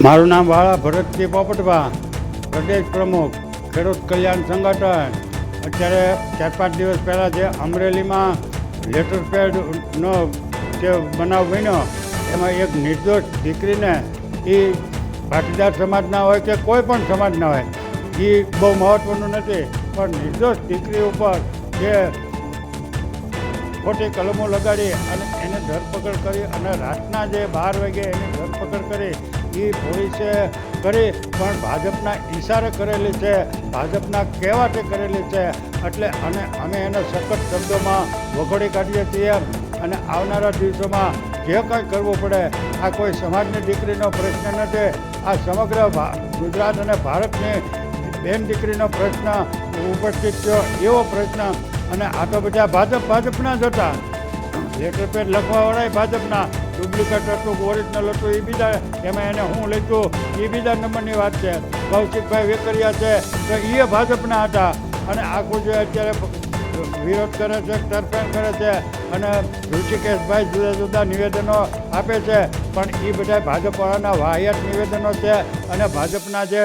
મારું નામ વાળા ભરતજી પોપટભા પ્રદેશ પ્રમુખ, ખેડૂત કલ્યાણ સંગઠન. અત્યારે ચાર પાંચ દિવસ પહેલાં જે અમરેલીમાં લેટર પેડનો જે બનાવ બન્યો, એમાં એક નિર્દોષ દીકરીને એ પાટીદાર સમાજના હોય કે કોઈ પણ સમાજના હોય એ બહુ મહત્ત્વનું નથી, પણ નિર્દોષ દીકરી ઉપર જે ખોટી કલમો લગાડી અને એને ધરપકડ કરી અને રાતના જે બાર વાગે એની ધરપકડ કરી એ પોલીસે કરી, પણ ભાજપના ઈશારે કરેલી છે, ભાજપના કહેવાથી કરેલી છે, એટલે અને અમે એને સખત શબ્દોમાં વખોડી કાઢીએ છીએ અને આવનારા દિવસોમાં જે કંઈ કરવું પડે, આ કોઈ સમાજની દીકરીનો પ્રશ્ન નથી. આ સમગ્ર ગુજરાત અને ભારતની બેન દીકરીનો પ્રશ્ન ઉપસ્થિત થયો એવો પ્રશ્ન. અને આ તો બધા ભાજપ, ભાજપના જ હતા. લેટર પેડ લખવાવાળા ભાજપના. ડુપ્લિકેટ હતું ઓરિજિનલ હતું એ બીજા એમાં એને હું લખ્યું એ બીજા નંબરની વાત છે. કૌશિકભાઈ વેકરિયા છે, તો એ ભાજપના હતા. અને આખું જે અત્યારે વિરોધ કરે છે, તરફેણ કરે છે, અને ઋષિકેશભાઈ જુદા જુદા નિવેદનો આપે છે, પણ એ બધા ભાજપવાળાના વાહિયાત નિવેદનો છે, અને ભાજપના જે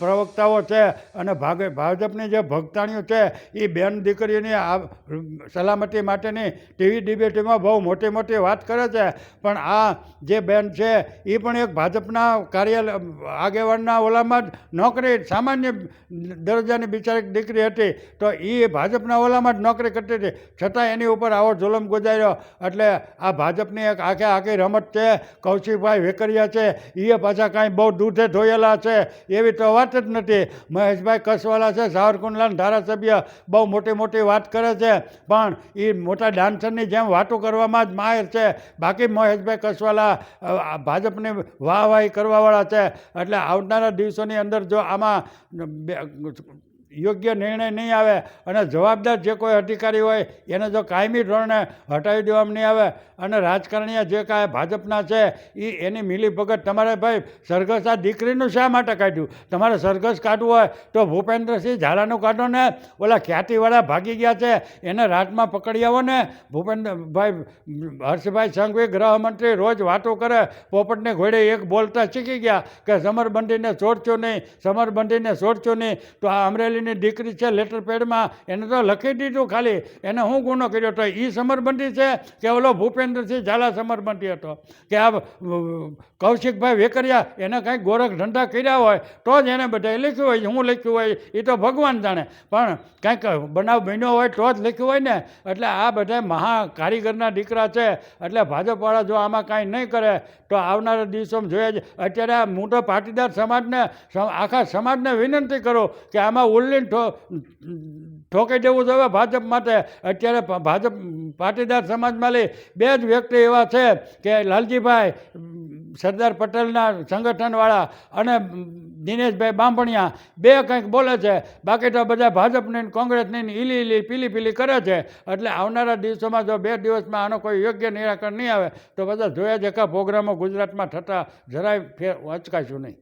પ્રવક્તાઓ છે અને ભાગે ભાજપની જે ભક્તાણીઓ છે એ બેન દીકરીઓની આ સલામતી માટેની ટીવી ડિબેટમાં બહુ મોટી મોટી વાત કરે છે. પણ આ જે બેન છે એ પણ એક ભાજપના કાર્યાલય આગેવાનના ઓલામાં જ નોકરી, સામાન્ય દરજ્જાની બિચારી દીકરી હતી. તો એ ભાજપના ઓલામાં જ નોકરી કરતી હતી. છતાં એની ઉપર આવો જુલમ ગુજાર્યો. એટલે આ ભાજપની એક આખે આખી રમત છે. કૌશિકભાઈ વેકરિયા છે. એ પાછા કાંઈ બહુ દૂધે ધોયેલા છે. એવી તો વાત જ નથી. મહેશભાઈ કસવાલા છે સાવરકુંડલાના ધારાસભ્ય. બહુ મોટી મોટી વાત કરે છે. પણ એ મોટા ડાન્સરની જેમ વાતો કરવામાં જ માહેર છે. બાકી મહેશભાઈ કસવાલા ભાજપની વાહવાહી કરવાવાળા છે. એટલે આવનારા દિવસોની અંદર જો આમાં યોગ્ય નિર્ણય નહીં આવે અને જવાબદાર જે કોઈ અધિકારી હોય, એને જો કાયમી ધોરણે હટાવી દેવામાં નહીં આવે અને રાજકારણીય જે કાંઈ ભાજપના છે એ એની મિલીભગત તમારે ભાઈ સરઘસ આ દીકરીનું શા માટે કાઢ્યું? તમારે સરઘસ કાઢવું હોય તો ભૂપેન્દ્રસિંહ ઝાલાનું કાઢો ને, ઓલા ખ્યાતિવાળા ભાગી ગયા છે, એને રાતમાં પકડી આવો ને. ભૂપેન્દ્રભાઈ હર્ષભાઈ સંઘવી ગૃહમંત્રી રોજ વાતો કરે, પોપટને ઘોડે એક બોલતા શીખી ગયા કે, સમરબંધીને છોડશો નહીં, સમરબંધીને છોડશો નહીં. તો આ અમરેલીની દીકરી છે, લેટર પેડમાં, એને તો લખી દીધું ખાલી. એને હું ગુનો કર્યો તો એ સમરબંધી છે કે ઓલો ભૂપેન્દ્રસિંહ ઝાલા સમરબંધી હતો? કે આ કૌશિકભાઈ વેકરિયા એને કાંઈક ગોરખ ધંધા કર્યા હોય, તો જ એને બધાએ લખ્યું હોય, હું લખ્યું હોય એ તો ભગવાન જાણે. પણ કાંઈક બનાવ બન્યો હોય તો જ લખ્યું હોય ને. એટલે આ બધા મહા કારીગરના દીકરા છે. એટલે ભાજપવાળા જો આમાં કાંઈ નહીં કરે, તો આવનારા દિવસોમાં જોઈએ જ. અત્યારે આ મોટો પાટીદાર સમાજને આખા સમાજને વિનંતી કરો કે આમાં ઉલ્લીન ઠો ઠોકાઈ દેવું જોઈએ ભાજપ માટે. અત્યારે ભાજપ પાટીદાર સમાજમાં લઈ બે જ વ્યક્તિ એવા છે કે લાલજીભાઈ સરદાર પટેલના સંગઠનવાળા અને દિનેશભાઈ બાંભણિયા. બે કંઈક બોલે છે. બાકી તો બધા ભાજપની કોંગ્રેસને ઈલી ઈલી પીલી પીલી કરે છે. એટલે આવનારા દિવસોમાં જો બે દિવસમાં આનો કોઈ યોગ્ય નિરાકરણ નહીં આવે, તો બધા જોયા જેકા પ્રોગ્રામો ગુજરાતમાં થતા જરાય ફેર અચકાશું નહીં.